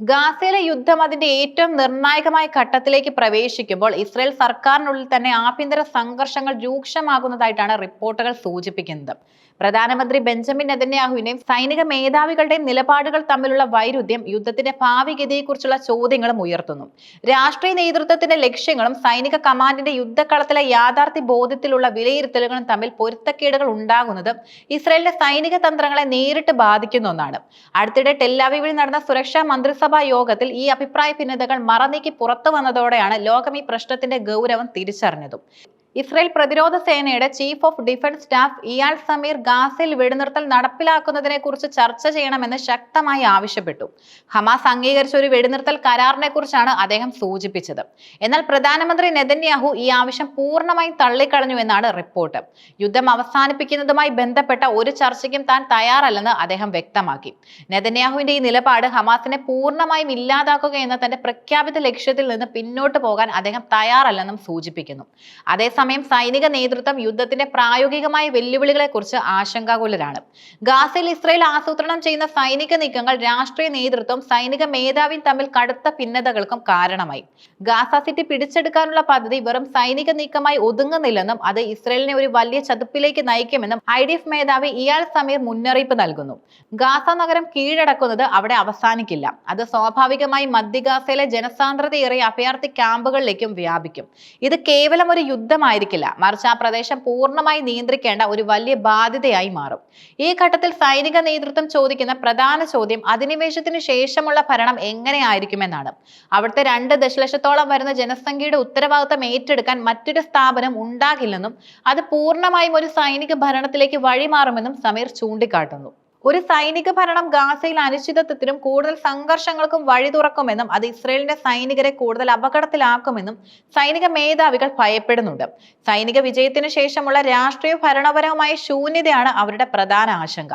ഗാസയിലെ യുദ്ധം അതിന്റെ ഏറ്റവും നിർണായകമായ ഘട്ടത്തിലേക്ക് പ്രവേശിക്കുമ്പോൾ ഇസ്രായേൽ സർക്കാരിനുള്ളിൽ തന്നെ ആഭ്യന്തര സംഘർഷങ്ങൾ രൂക്ഷമാകുന്നതായിട്ടാണ് റിപ്പോർട്ടുകൾ സൂചിപ്പിക്കുന്നത്. പ്രധാനമന്ത്രി ബെഞ്ചമിൻ നെതന്യാഹുവിനെയും സൈനിക മേധാവികളുടെയും നിലപാടുകൾ തമ്മിലുള്ള വൈരുദ്ധ്യം യുദ്ധത്തിന്റെ ഭാവിഗതിയെക്കുറിച്ചുള്ള ചോദ്യങ്ങളും ഉയർത്തുന്നു. രാഷ്ട്രീയ നേതൃത്വത്തിന്റെ ലക്ഷ്യങ്ങളും സൈനിക കമാൻഡിന്റെ യുദ്ധക്കളത്തിലെ യാഥാർത്ഥ്യ ബോധ്യത്തിലുള്ള വിലയിരുത്തലുകളും തമ്മിൽ പൊരുത്തക്കേടുകൾ ഉണ്ടാകുന്നത് ഇസ്രയേലിന്റെ സൈനിക തന്ത്രങ്ങളെ നേരിട്ട് ബാധിക്കുന്ന ഒന്നാണ്. അടുത്തിടെ ടെല്ലാവിവിൽ നടന്ന സുരക്ഷാ മന്ത്രിസഭാ യോഗത്തിൽ ഈ അഭിപ്രായ ഭിന്നതകൾ മറനീക്കി പുറത്തു വന്നതോടെയാണ് ലോകം ഈ പ്രശ്നത്തിന്റെ ഗൗരവം തിരിച്ചറിഞ്ഞതും. ഇസ്രായേൽ പ്രതിരോധ സേനയുടെ ചീഫ് ഓഫ് ഡിഫൻസ് സ്റ്റാഫ് ഇയാൾ സമീർ ഗാസയിൽ വെടിനിർത്തൽ നടപ്പിലാക്കുന്നതിനെ കുറിച്ച് ചർച്ച ചെയ്യണമെന്ന് ശക്തമായി ആവശ്യപ്പെട്ടു. ഹമാസ് അംഗീകരിച്ച ഒരു വെടിനിർത്തൽ കരാറിനെ കുറിച്ചാണ് അദ്ദേഹം സൂചിപ്പിച്ചത്. എന്നാൽ പ്രധാനമന്ത്രി നെതന്യാഹു ഈ ആവശ്യം പൂർണമായും തള്ളിക്കളഞ്ഞു എന്നാണ് റിപ്പോർട്ട്. യുദ്ധം അവസാനിപ്പിക്കുന്നതുമായി ബന്ധപ്പെട്ട ഒരു ചർച്ചയ്ക്കും താൻ തയ്യാറല്ലെന്ന് അദ്ദേഹം വ്യക്തമാക്കി. നെതന്യാഹുവിന്റെ ഈ നിലപാട് ഹമാസിനെ പൂർണമായും ഇല്ലാതാക്കുക എന്ന തന്റെ പ്രഖ്യാപിത ലക്ഷ്യത്തിൽ നിന്ന് പിന്നോട്ട് പോകാൻ അദ്ദേഹം തയ്യാറല്ലെന്നും സൂചിപ്പിക്കുന്നു. അതേസമയം സൈനിക നേതൃത്വം യുദ്ധത്തിന്റെ പ്രായോഗികമായ വെല്ലുവിളികളെ കുറിച്ച് ആശങ്കാകുലരാണ്. ഗാസയിൽ ഇസ്രയേൽ ആസൂത്രണം ചെയ്യുന്ന സൈനിക നീക്കങ്ങൾ രാഷ്ട്രീയ നേതൃത്വം സൈനിക മേധാവിയും തമ്മിൽ കടുത്ത ഭിന്നതകൾക്കും കാരണമായി. ഗാസ സിറ്റി പിടിച്ചെടുക്കാനുള്ള പദ്ധതി വെറും സൈനിക നീക്കമായി ഒതുങ്ങുന്നില്ലെന്നും അത് ഇസ്രയേലിനെ ഒരു വലിയ ചതുപ്പിലേക്ക് നയിക്കുമെന്നും ഐ ഡി എഫ് മേധാവി ഇയാൾ സമീർ മുന്നറിയിപ്പ് നൽകുന്നു. ഗാസ നഗരം കീഴടക്കുന്നത് അവിടെ അവസാനിക്കില്ല. അത് സ്വാഭാവികമായി മധ്യ ഗാസയിലെ ജനസാന്ദ്രതയേറിയ അഭയാർത്ഥി ക്യാമ്പുകളിലേക്കും വ്യാപിക്കും. ഇത് കേവലം ഒരു യുദ്ധമായിരിക്കില്ല മറിച്ച് ആ പ്രദേശം പൂർണമായി നിയന്ത്രിക്കേണ്ട ഒരു വലിയ ബാധ്യതയായി മാറും. ഈ ഘട്ടത്തിൽ സൈനിക നേതൃത്വം ചോദിക്കുന്ന പ്രധാന ചോദ്യം അധിനിവേശത്തിന് ശേഷമുള്ള ഭരണം എങ്ങനെയായിരിക്കുമെന്നാണ്. അവിടുത്തെ രണ്ട് ദശലക്ഷത്തോളം വരുന്ന ജനസംഖ്യയുടെ ഉത്തരവാദിത്തം ഏറ്റെടുക്കാൻ മറ്റൊരു സ്ഥാപനം ഉണ്ടാകില്ലെന്നും അത് പൂർണമായും ഒരു സൈനിക ഭരണത്തിലേക്ക് വഴിമാറുമെന്നും സമീർ ചൂണ്ടിക്കാട്ടുന്നു. ഒരു സൈനിക ഭരണം ഗാസയിൽ അനിശ്ചിതത്വത്തിനും കൂടുതൽ സംഘർഷങ്ങൾക്കും വഴി തുറക്കുമെന്നും അത് ഇസ്രയേലിന്റെ സൈനികരെ കൂടുതൽ അപകടത്തിലാക്കുമെന്നും സൈനിക മേധാവികൾ ഭയപ്പെടുന്നുണ്ട്. സൈനിക വിജയത്തിനു ശേഷമുള്ള രാഷ്ട്രീയ ഭരണപരമായ ശൂന്യതയാണ് അവരുടെ പ്രധാന ആശങ്ക.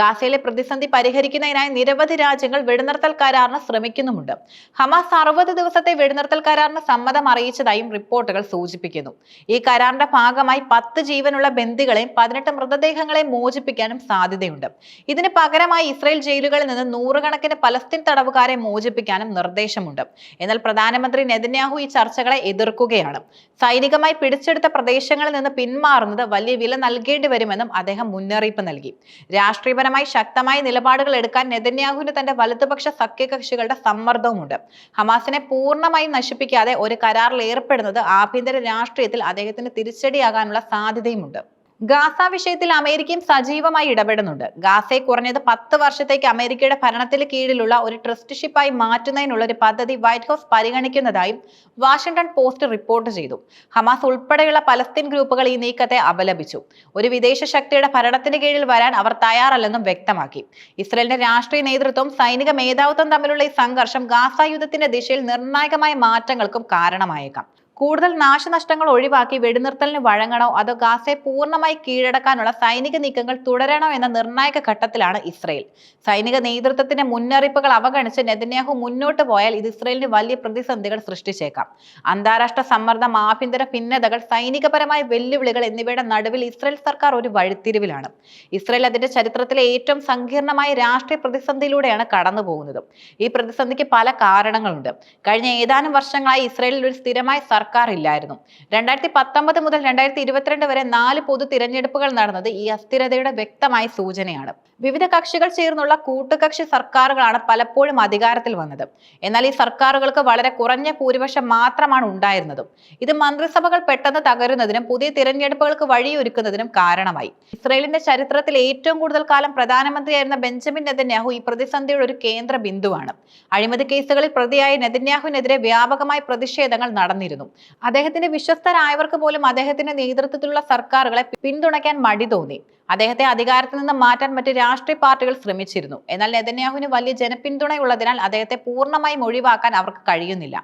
ഗാസയിലെ പ്രതിസന്ധി പരിഹരിക്കുന്നതിനായി നിരവധി രാജ്യങ്ങൾ വെടിനിർത്തൽ കരാറിന് ശ്രമിക്കുന്നുമുണ്ട്. ഹമാസ് അറുപത് ദിവസത്തെ വെടിനിർത്തൽ കരാറിന് സമ്മതം അറിയിച്ചതായും റിപ്പോർട്ടുകൾ സൂചിപ്പിക്കുന്നു. ഈ കരാറിന്റെ ഭാഗമായി പത്ത് ജീവനുള്ള ബന്ദികളെയും പതിനെട്ട് മൃതദേഹങ്ങളെയും മോചിപ്പിക്കാനും സാധ്യതയുണ്ട്. ഇതിന് പകരമായി ഇസ്രയേൽ ജയിലുകളിൽ നിന്ന് നൂറുകണക്കിന് പലസ്തീൻ തടവുകാരെ മോചിപ്പിക്കാനും നിർദ്ദേശമുണ്ട്. എന്നാൽ പ്രധാനമന്ത്രി നെതന്യാഹു ഈ ചർച്ചകളെ എതിർക്കുകയാണ്. സൈനികമായി പിടിച്ചെടുത്ത പ്രദേശങ്ങളിൽ നിന്ന് പിന്മാറുന്നത് വലിയ വില നൽകേണ്ടി വരുമെന്നും അദ്ദേഹം മുന്നറിയിപ്പ് നൽകി. രാഷ്ട്രീയപരമായി ശക്തമായ നിലപാടുകൾ എടുക്കാൻ നെതന്യാഹുവിന് തന്റെ വലതുപക്ഷ സഖ്യകക്ഷികളുടെ സമ്മർദ്ദവുമുണ്ട്. ഹമാസിനെ പൂർണമായും നശിപ്പിക്കാതെ ഒരു കരാറിൽ ഏർപ്പെടുന്നത് ആഭ്യന്തര രാഷ്ട്രീയത്തിൽ അദ്ദേഹത്തിന് തിരിച്ചടിയാകാനുള്ള സാധ്യതയുമുണ്ട്. ഗാസ വിഷയത്തിൽ അമേരിക്കയും സജീവമായി ഇടപെടുന്നുണ്ട്. ഗാസയെ കുറഞ്ഞത് പത്ത് വർഷത്തേക്ക് അമേരിക്കയുടെ ഭരണത്തിന് കീഴിലുള്ള ഒരു ട്രസ്റ്റ്ഷിപ്പായി മാറ്റുന്നതിനുള്ള ഒരു പദ്ധതി വൈറ്റ് ഹൗസ് പരിഗണിക്കുന്നതായും വാഷിംഗ്ടൺ പോസ്റ്റ് റിപ്പോർട്ട് ചെയ്തു. ഹമാസ് ഉൾപ്പെടെയുള്ള പലസ്തീൻ ഗ്രൂപ്പുകൾ ഈ നീക്കത്തെ അപലപിച്ചു. ഒരു വിദേശ ശക്തിയുടെ ഭരണത്തിന് കീഴിൽ വരാൻ അവർ തയ്യാറല്ലെന്നും വ്യക്തമാക്കി. ഇസ്രയേലിന്റെ രാഷ്ട്രീയ നേതൃത്വം സൈനിക മേധാവിത്വം തമ്മിലുള്ള ഈ സംഘർഷം ഗാസ യുദ്ധത്തിന്റെ ദിശയിൽ നിർണായകമായ മാറ്റങ്ങൾക്കും കാരണമായേക്കാം. കൂടുതൽ നാശനഷ്ടങ്ങൾ ഒഴിവാക്കി വെടിനിർത്തലിന് വഴങ്ങണോ? അതോ ഗാസയെ പൂർണമായി കീഴടക്കാനുള്ള സൈനിക നീക്കങ്ങൾ തുടരണോ എന്ന നിർണായക ഘട്ടത്തിലാണ് ഇസ്രയേൽ. സൈനിക നേതൃത്വത്തിന്റെ മുന്നറിയിപ്പുകൾ അവഗണിച്ച് നെതന്യാഹു മുന്നോട്ട് പോയാൽ ഇത് ഇസ്രയേലിന് വലിയ പ്രതിസന്ധികൾ സൃഷ്ടിച്ചേക്കാം. അന്താരാഷ്ട്ര സമ്മർദ്ദം ആഭ്യന്തര ഭിന്നതകൾ സൈനികപരമായ വെല്ലുവിളികൾ എന്നിവയുടെ നടുവിൽ ഇസ്രയേൽ സർക്കാർ ഒരു വഴിത്തിരിവിലാണ്. ഇസ്രയേൽ അതിന്റെ ചരിത്രത്തിലെ ഏറ്റവും സങ്കീർണമായ രാഷ്ട്രീയ പ്രതിസന്ധിയിലൂടെയാണ് കടന്നു പോകുന്നത് ഈ പ്രതിസന്ധിക്ക് പല കാരണങ്ങളുണ്ട്. കഴിഞ്ഞ ഏതാനും വർഷങ്ങളായി ഇസ്രയേലിൽ ഒരു സ്ഥിരമായ സർക്കാർ ഇല്ലായിരുന്നു രണ്ടായിരത്തി പത്തൊമ്പത് മുതൽ രണ്ടായിരത്തി ഇരുപത്തിരണ്ട് വരെ നാല് പൊതു തിരഞ്ഞെടുപ്പുകൾ നടന്നത് ഈ അസ്ഥിരതയുടെ വ്യക്തമായ സൂചനയാണ്. വിവിധ കക്ഷികൾ ചേർന്നുള്ള കൂട്ടുകക്ഷി സർക്കാരുകളാണ് പലപ്പോഴും അധികാരത്തിൽ വന്നത്. എന്നാൽ ഈ സർക്കാരുകൾക്ക് വളരെ കുറഞ്ഞ ഭൂരിപക്ഷം മാത്രമാണ് ഉണ്ടായിരുന്നതും. ഇത് മന്ത്രിസഭകൾ പെട്ടെന്ന് തകരുന്നതിനും പുതിയ തിരഞ്ഞെടുപ്പുകൾക്ക് വഴിയൊരുക്കുന്നതിനും കാരണമായി. ഇസ്രയേലിന്റെ ചരിത്രത്തിൽ ഏറ്റവും കൂടുതൽ കാലം പ്രധാനമന്ത്രിയായിരുന്ന ബെഞ്ചമിൻ നെതന്യാഹു ഈ പ്രതിസന്ധിയുടെ ഒരു കേന്ദ്ര ബിന്ദുവാണ് അഴിമതി കേസുകളിൽ പ്രതിയായ നെതന്യാഹുവിനെതിരെ വ്യാപകമായ പ്രതിഷേധങ്ങൾ നടന്നിരുന്നു. അദ്ദേഹത്തിന്റെ വിശ്വസ്തരായവർക്ക് പോലും അദ്ദേഹത്തിന്റെ നേതൃത്വത്തിലുള്ള സർക്കാരുകളെ പിന്തുണയ്ക്കാൻ മടി തോന്നി. അദ്ദേഹത്തെ അധികാരത്തിൽ നിന്ന് മാറ്റാൻ മറ്റ് രാഷ്ട്രീയ പാർട്ടികൾ ശ്രമിച്ചിരുന്നു. എന്നാൽ നെതന്യാഹുവിന് വലിയ ജനപിന്തുണയുള്ളതിനാൽ അദ്ദേഹത്തെ പൂർണമായും ഒഴിവാക്കാൻ അവർക്ക് കഴിയുന്നില്ല.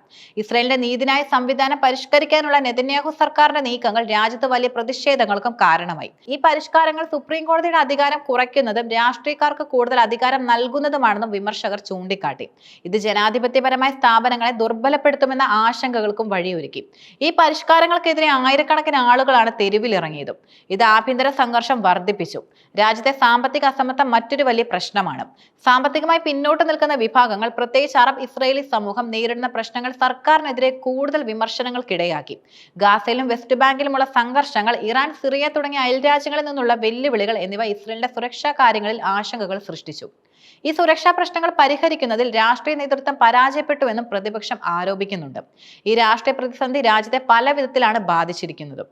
ഇസ്രയേലിന്റെ നീതിന്യായ സംവിധാനം പരിഷ്കരിക്കാനുള്ള നെതന്യാഹു സർക്കാരിന്റെ നീക്കങ്ങൾ രാജ്യത്ത് വലിയ പ്രതിഷേധങ്ങൾക്കും കാരണമായി. ഈ പരിഷ്കാരങ്ങൾ സുപ്രീം കോടതിയുടെ അധികാരം കുറയ്ക്കുന്നതും രാഷ്ട്രീയക്കാർക്ക് കൂടുതൽ അധികാരം നൽകുന്നതുമാണെന്നും വിമർശകർ ചൂണ്ടിക്കാട്ടി. ഇത് ജനാധിപത്യപരമായ സ്ഥാപനങ്ങളെ ദുർബലപ്പെടുത്തുമെന്ന ആശങ്കകൾക്കും വഴിയൊരുക്കി. ഈ പരിഷ്കാരങ്ങൾക്കെതിരെ ആയിരക്കണക്കിന് ആളുകളാണ് തെരുവിലിറങ്ങിയതും. ഇത് ആഭ്യന്തര സംഘർഷം വർദ്ധിച്ചു വർദ്ധിപ്പിച്ചു. രാജ്യത്തെ സാമ്പത്തിക അസമത്വം മറ്റൊരു വലിയ പ്രശ്നമാണ്. സാമ്പത്തികമായി പിന്നോട്ട് നിൽക്കുന്ന വിഭാഗങ്ങൾ പ്രത്യേകിച്ച് അറബ് ഇസ്രയേലി സമൂഹം നേരിടുന്ന പ്രശ്നങ്ങൾ സർക്കാരിനെതിരെ കൂടുതൽ വിമർശനങ്ങൾക്കിടയാക്കി. ഗാസയിലും വെസ്റ്റ് ബാങ്കിലുമുള്ള സംഘർഷങ്ങൾ ഇറാൻ സിറിയ തുടങ്ങിയ അയൽരാജ്യങ്ങളിൽ നിന്നുള്ള വെല്ലുവിളികൾ എന്നിവ ഇസ്രയേലിന്റെ സുരക്ഷാ കാര്യങ്ങളിൽ ആശങ്കകൾ സൃഷ്ടിച്ചു. ഈ സുരക്ഷാ പ്രശ്നങ്ങൾ പരിഹരിക്കുന്നതിൽ രാഷ്ട്രീയ നേതൃത്വം പരാജയപ്പെട്ടുവെന്നും പ്രതിപക്ഷം ആരോപിക്കുന്നുണ്ട്. ഈ രാഷ്ട്രീയ പ്രതിസന്ധി രാജ്യത്തെ പല വിധത്തിലാണ് ബാധിച്ചിരിക്കുന്നത്.